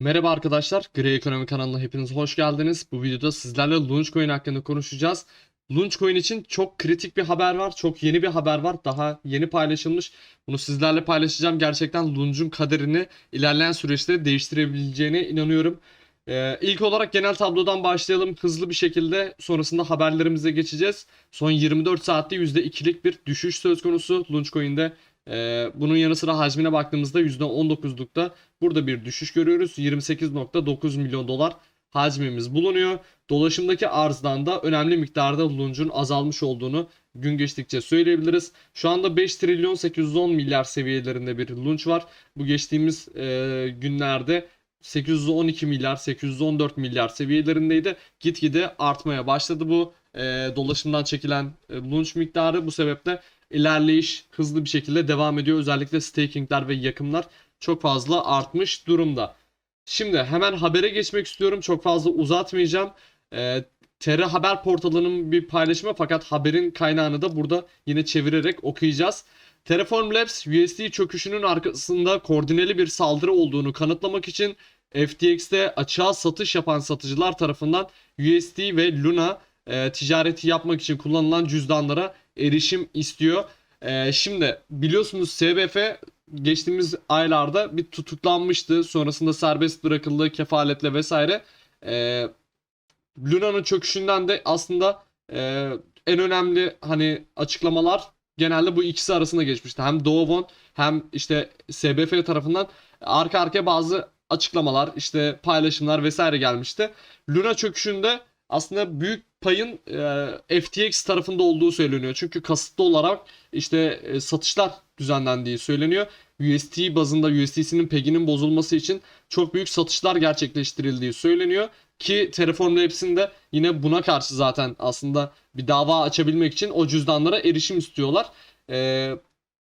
Merhaba arkadaşlar, Grey Ekonomi kanalına hepiniz hoş geldiniz. Bu videoda sizlerle Launchcoin hakkında konuşacağız. Launchcoin için çok kritik bir haber var, çok yeni bir haber var. Daha yeni paylaşılmış. Bunu sizlerle paylaşacağım. Gerçekten Launch'un kaderini ilerleyen süreçte değiştirebileceğine inanıyorum. Ee, ilk olarak genel tablodan başlayalım hızlı bir şekilde. Sonrasında haberlerimize geçeceğiz. Son 24 saatte %2'lik bir düşüş söz konusu Launchcoin'de. Ee, bunun yanı sıra hacmine baktığımızda %19'lukta burada bir düşüş görüyoruz. 28.9 milyon dolar hacmimiz bulunuyor. Dolaşımdaki arzdan da önemli miktarda luncun azalmış olduğunu gün geçtikçe söyleyebiliriz. Şu anda 5 trilyon 810 milyar seviyelerinde bir lunch var. Bu geçtiğimiz e, günlerde 812 milyar 814 milyar seviyelerindeydi. Gitgide artmaya başladı bu e, dolaşımdan çekilen e, lunch miktarı. Bu sebeple ilerleyiş hızlı bir şekilde devam ediyor. Özellikle stakingler ve yakımlar çok fazla artmış durumda. Şimdi hemen habere geçmek istiyorum. Çok fazla uzatmayacağım. Ee, TR Haber portalının bir paylaşımı fakat haberin kaynağını da burada yine çevirerek okuyacağız. Terraform Labs USD çöküşünün arkasında koordineli bir saldırı olduğunu kanıtlamak için FTX'te açığa satış yapan satıcılar tarafından USD ve Luna e, ticareti yapmak için kullanılan cüzdanlara erişim istiyor. E, şimdi biliyorsunuz SBF geçtiğimiz aylarda bir tutuklanmıştı. Sonrasında serbest bırakıldı kefaletle vesaire. E, Luna'nın çöküşünden de aslında e, en önemli hani açıklamalar genelde bu ikisi arasında geçmişti. Hem Doğovon hem işte SBF tarafından arka arkaya bazı açıklamalar, işte paylaşımlar vesaire gelmişti. Luna çöküşünde aslında büyük payın e, FTX tarafında olduğu söyleniyor. Çünkü kasıtlı olarak işte e, satışlar düzenlendiği söyleniyor. UST bazında USDC'nin peginin bozulması için çok büyük satışlar gerçekleştirildiği söyleniyor. Ki Terraform Labs'in de yine buna karşı zaten aslında bir dava açabilmek için o cüzdanlara erişim istiyorlar. Ee,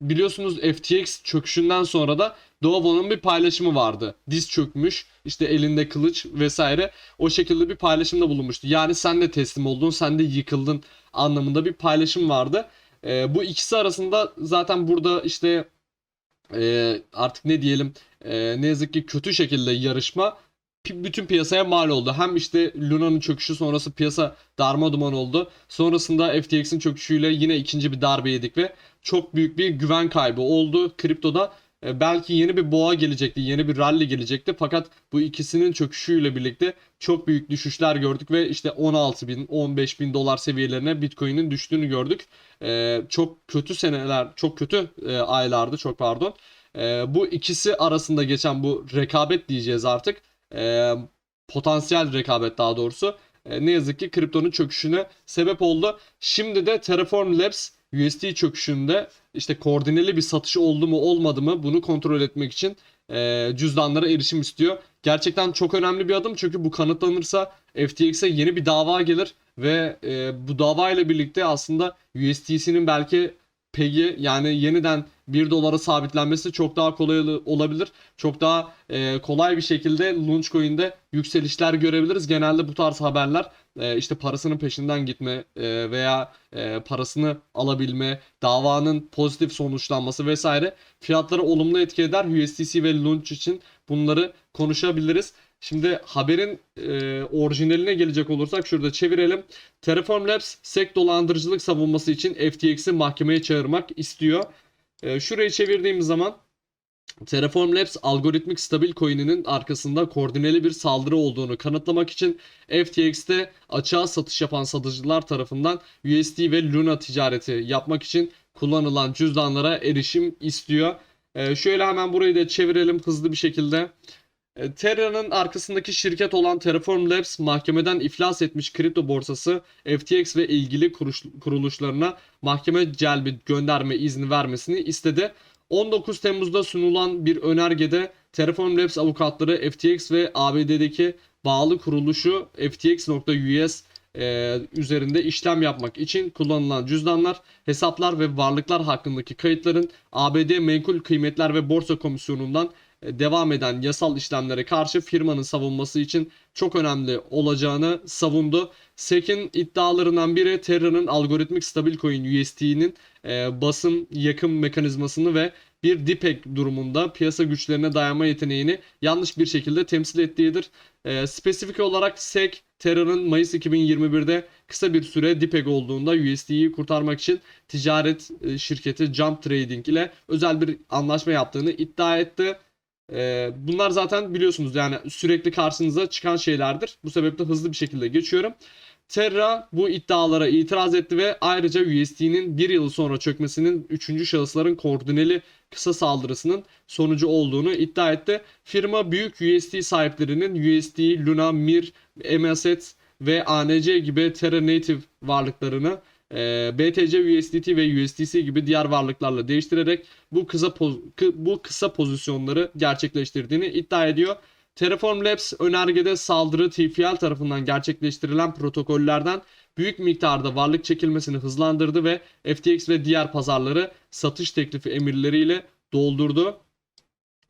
biliyorsunuz FTX çöküşünden sonra da Doğavo'nun bir paylaşımı vardı. Diz çökmüş, işte elinde kılıç vesaire o şekilde bir paylaşımda bulunmuştu. Yani sen de teslim oldun, sen de yıkıldın anlamında bir paylaşım vardı. Ee, bu ikisi arasında zaten burada işte e, artık ne diyelim e, ne yazık ki kötü şekilde yarışma bütün piyasaya mal oldu. Hem işte Luna'nın çöküşü sonrası piyasa darma duman oldu. Sonrasında FTX'in çöküşüyle yine ikinci bir darbe yedik ve çok büyük bir güven kaybı oldu kriptoda. E, belki yeni bir boğa gelecekti, yeni bir rally gelecekti. Fakat bu ikisinin çöküşüyle birlikte çok büyük düşüşler gördük ve işte 16 bin, 15 bin dolar seviyelerine Bitcoin'in düştüğünü gördük. E, çok kötü seneler, çok kötü e, aylardı, çok pardon. Bu ikisi arasında geçen bu rekabet diyeceğiz artık. Potansiyel rekabet daha doğrusu. Ne yazık ki kriptonun çöküşüne sebep oldu. Şimdi de Terraform Labs USD çöküşünde işte koordineli bir satış oldu mu olmadı mı bunu kontrol etmek için e, cüzdanlara erişim istiyor. Gerçekten çok önemli bir adım çünkü bu kanıtlanırsa FTX'e yeni bir dava gelir ve e, bu dava ile birlikte aslında USDC'nin belki pegi yani yeniden 1 dolara sabitlenmesi çok daha kolay ol- olabilir. Çok daha e, kolay bir şekilde Launchcoin'de yükselişler görebiliriz. Genelde bu tarz haberler e, işte parasının peşinden gitme e, veya e, parasını alabilme, davanın pozitif sonuçlanması vesaire fiyatları olumlu etki eder. USDC ve Launch için bunları konuşabiliriz. Şimdi haberin e, orijinaline gelecek olursak şurada çevirelim. Terraform Labs SEC dolandırıcılık savunması için FTX'i mahkemeye çağırmak istiyor. E, şurayı çevirdiğimiz zaman Terraform Labs algoritmik stabil coin'inin arkasında koordineli bir saldırı olduğunu kanıtlamak için FTX'te açığa satış yapan satıcılar tarafından USD ve Luna ticareti yapmak için kullanılan cüzdanlara erişim istiyor. E, şöyle hemen burayı da çevirelim hızlı bir şekilde. E, Terra'nın arkasındaki şirket olan Terraform Labs mahkemeden iflas etmiş kripto borsası FTX ve ilgili kuruş- kuruluşlarına mahkeme celbi gönderme izni vermesini istedi. 19 Temmuz'da sunulan bir önergede Terraform Labs avukatları FTX ve ABD'deki bağlı kuruluşu FTX.us e, üzerinde işlem yapmak için kullanılan cüzdanlar, hesaplar ve varlıklar hakkındaki kayıtların ABD Menkul Kıymetler ve Borsa Komisyonu'ndan devam eden yasal işlemlere karşı firmanın savunması için çok önemli olacağını savundu. SEC'in iddialarından biri Terra'nın algoritmik stabil coin USD'nin e, basım yakım mekanizmasını ve bir DPEG durumunda piyasa güçlerine dayanma yeteneğini yanlış bir şekilde temsil ettiğidir. E, spesifik olarak SEC, Terra'nın Mayıs 2021'de kısa bir süre DPEG olduğunda USD'yi kurtarmak için ticaret e, şirketi Jump Trading ile özel bir anlaşma yaptığını iddia etti. E, bunlar zaten biliyorsunuz yani sürekli karşınıza çıkan şeylerdir. Bu sebeple hızlı bir şekilde geçiyorum. Terra bu iddialara itiraz etti ve ayrıca USD'nin bir yıl sonra çökmesinin 3. şahısların koordineli kısa saldırısının sonucu olduğunu iddia etti. Firma büyük USD sahiplerinin USD, Luna, Mir, MSET ve ANC gibi Terra Native varlıklarını e, BTC USDT ve USDC gibi diğer varlıklarla değiştirerek bu kısa bu kısa pozisyonları gerçekleştirdiğini iddia ediyor. Terraform Labs önergede saldırı TFL tarafından gerçekleştirilen protokollerden büyük miktarda varlık çekilmesini hızlandırdı ve FTX ve diğer pazarları satış teklifi emirleriyle doldurdu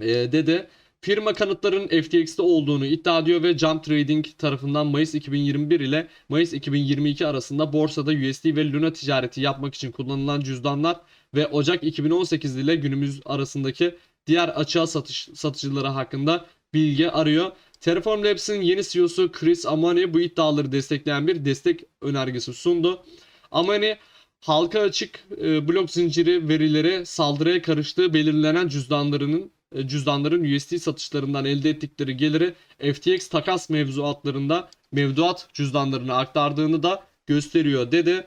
e, dedi. Firma kanıtların FTX'te olduğunu iddia ediyor ve Jump Trading tarafından Mayıs 2021 ile Mayıs 2022 arasında borsada USD ve Luna ticareti yapmak için kullanılan cüzdanlar ve Ocak 2018 ile günümüz arasındaki diğer açığa satış satıcıları hakkında bilgi arıyor. Terraform Labs'in yeni CEO'su Chris Amani bu iddiaları destekleyen bir destek önergesi sundu. Amani halka açık e, blok zinciri verileri saldırıya karıştığı belirlenen cüzdanlarının cüzdanların USD satışlarından elde ettikleri geliri FTX takas mevzuatlarında mevduat cüzdanlarına aktardığını da gösteriyor dedi.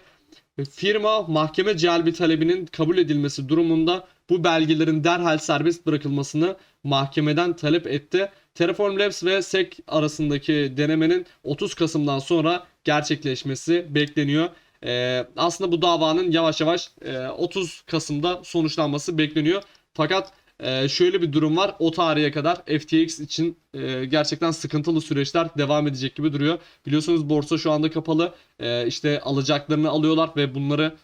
Firma mahkeme celbi talebinin kabul edilmesi durumunda bu belgelerin derhal serbest bırakılmasını mahkemeden talep etti. Terraform Labs ve SEC arasındaki denemenin 30 Kasım'dan sonra gerçekleşmesi bekleniyor. Ee, aslında bu davanın yavaş yavaş e, 30 Kasım'da sonuçlanması bekleniyor. Fakat e, şöyle bir durum var. O tarihe kadar FTX için e, gerçekten sıkıntılı süreçler devam edecek gibi duruyor. Biliyorsunuz borsa şu anda kapalı. E, işte alacaklarını alıyorlar ve bunları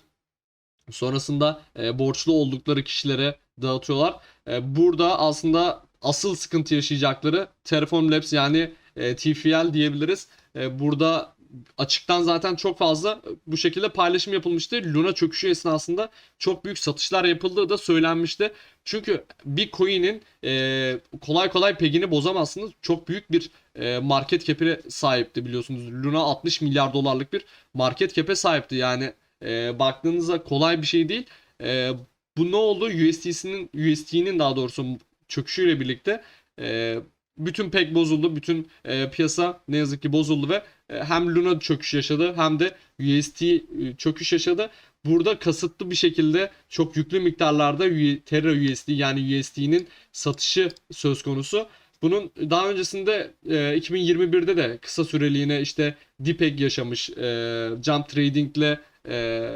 sonrasında e, borçlu oldukları kişilere dağıtıyorlar. E, burada aslında asıl sıkıntı yaşayacakları Terraform Labs yani e, TFL diyebiliriz. E, burada açıktan zaten çok fazla bu şekilde paylaşım yapılmıştı. Luna çöküşü esnasında çok büyük satışlar yapıldığı da söylenmişti. Çünkü bir coin'in e, kolay kolay pegini bozamazsınız. Çok büyük bir e, market cap'e sahipti biliyorsunuz. Luna 60 milyar dolarlık bir market cap'e sahipti. Yani e, baktığınızda kolay bir şey değil. E, bu ne oldu? USDC'nin USD'nin daha doğrusu çöküşüyle birlikte e, bütün pek bozuldu. Bütün e, piyasa ne yazık ki bozuldu ve e, hem Luna çöküş yaşadı hem de USD e, çöküş yaşadı. Burada kasıtlı bir şekilde çok yüklü miktarlarda Terra USD yani USD'nin satışı söz konusu. Bunun daha öncesinde e, 2021'de de kısa süreliğine işte DPEG yaşamış e, Jump Trading'le e,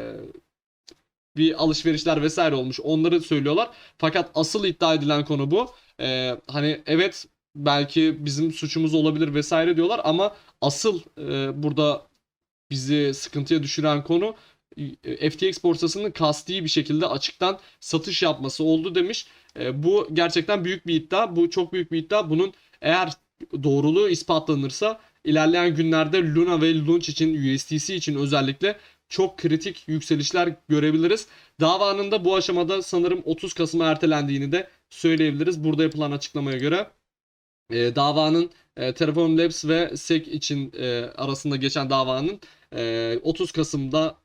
bir alışverişler vesaire olmuş. Onları söylüyorlar. Fakat asıl iddia edilen konu bu. E, hani evet belki bizim suçumuz olabilir vesaire diyorlar ama asıl e, burada bizi sıkıntıya düşüren konu e, FTX borsasının kasti bir şekilde açıktan satış yapması oldu demiş. E, bu gerçekten büyük bir iddia. Bu çok büyük bir iddia. Bunun eğer doğruluğu ispatlanırsa ilerleyen günlerde Luna ve Launch için USDC için özellikle çok kritik yükselişler görebiliriz. Davanın da bu aşamada sanırım 30 Kasım'a ertelendiğini de söyleyebiliriz. Burada yapılan açıklamaya göre e, davanın e, Terraform Labs ve SEC için e, arasında geçen davanın e, 30 Kasım'da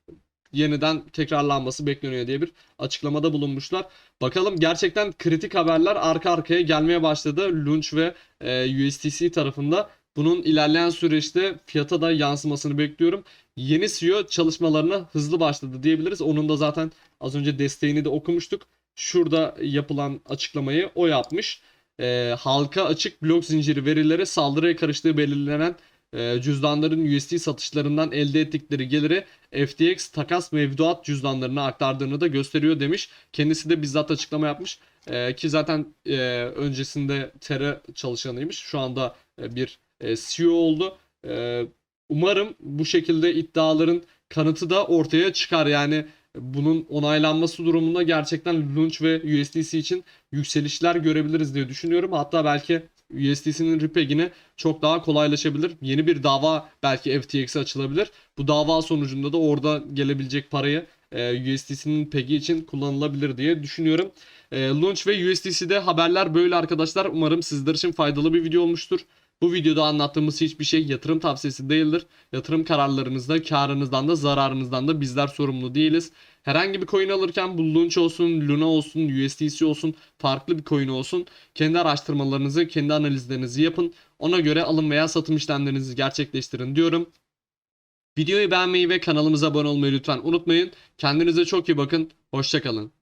yeniden tekrarlanması bekleniyor diye bir açıklamada bulunmuşlar. Bakalım gerçekten kritik haberler arka arkaya gelmeye başladı. Launch ve e, USDC tarafında. Bunun ilerleyen süreçte fiyata da yansımasını bekliyorum. Yeni CEO çalışmalarına hızlı başladı diyebiliriz. Onun da zaten az önce desteğini de okumuştuk. Şurada yapılan açıklamayı o yapmış. E, halka açık blok zinciri verileri saldırıya karıştığı belirlenen e, cüzdanların USD satışlarından elde ettikleri geliri FTX takas mevduat cüzdanlarına aktardığını da gösteriyor demiş. Kendisi de bizzat açıklama yapmış. E, ki zaten e, öncesinde Terra çalışanıymış. Şu anda e, bir e, CEO oldu. E, umarım bu şekilde iddiaların kanıtı da ortaya çıkar. Yani bunun onaylanması durumunda gerçekten Launch ve USDC için yükselişler görebiliriz diye düşünüyorum. Hatta belki USDC'nin repegini çok daha kolaylaşabilir. Yeni bir dava belki FTX'e açılabilir. Bu dava sonucunda da orada gelebilecek parayı e, USDC'nin pegi için kullanılabilir diye düşünüyorum. E, Launch ve USDC'de haberler böyle arkadaşlar. Umarım sizler için faydalı bir video olmuştur. Bu videoda anlattığımız hiçbir şey yatırım tavsiyesi değildir. Yatırım kararlarınızda, karınızdan da zararınızdan da bizler sorumlu değiliz. Herhangi bir coin alırken bu olsun, Luna olsun, USDC olsun, farklı bir coin olsun. Kendi araştırmalarınızı, kendi analizlerinizi yapın. Ona göre alım veya satım işlemlerinizi gerçekleştirin diyorum. Videoyu beğenmeyi ve kanalımıza abone olmayı lütfen unutmayın. Kendinize çok iyi bakın. Hoşçakalın.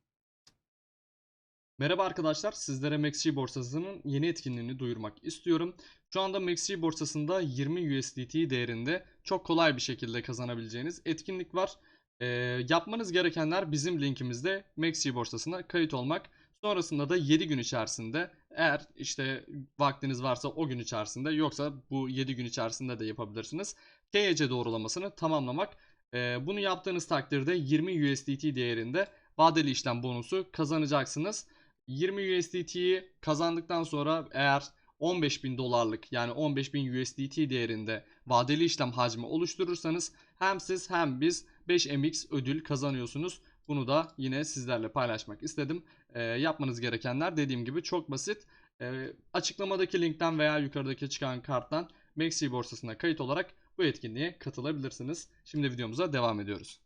Merhaba arkadaşlar, sizlere MaxG borsasının yeni etkinliğini duyurmak istiyorum. Şu anda MaxG borsasında 20 USDT değerinde çok kolay bir şekilde kazanabileceğiniz etkinlik var. Ee, yapmanız gerekenler bizim linkimizde MaxG borsasına kayıt olmak. Sonrasında da 7 gün içerisinde eğer işte vaktiniz varsa o gün içerisinde yoksa bu 7 gün içerisinde de yapabilirsiniz. KYC doğrulamasını tamamlamak. Ee, bunu yaptığınız takdirde 20 USDT değerinde vadeli işlem bonusu kazanacaksınız. 20 USDT'yi kazandıktan sonra eğer 15.000 dolarlık yani 15.000 USDT değerinde vadeli işlem hacmi oluşturursanız hem siz hem biz 5MX ödül kazanıyorsunuz. Bunu da yine sizlerle paylaşmak istedim. Ee, yapmanız gerekenler dediğim gibi çok basit. Ee, açıklamadaki linkten veya yukarıdaki çıkan karttan Maxi borsasına kayıt olarak bu etkinliğe katılabilirsiniz. Şimdi videomuza devam ediyoruz.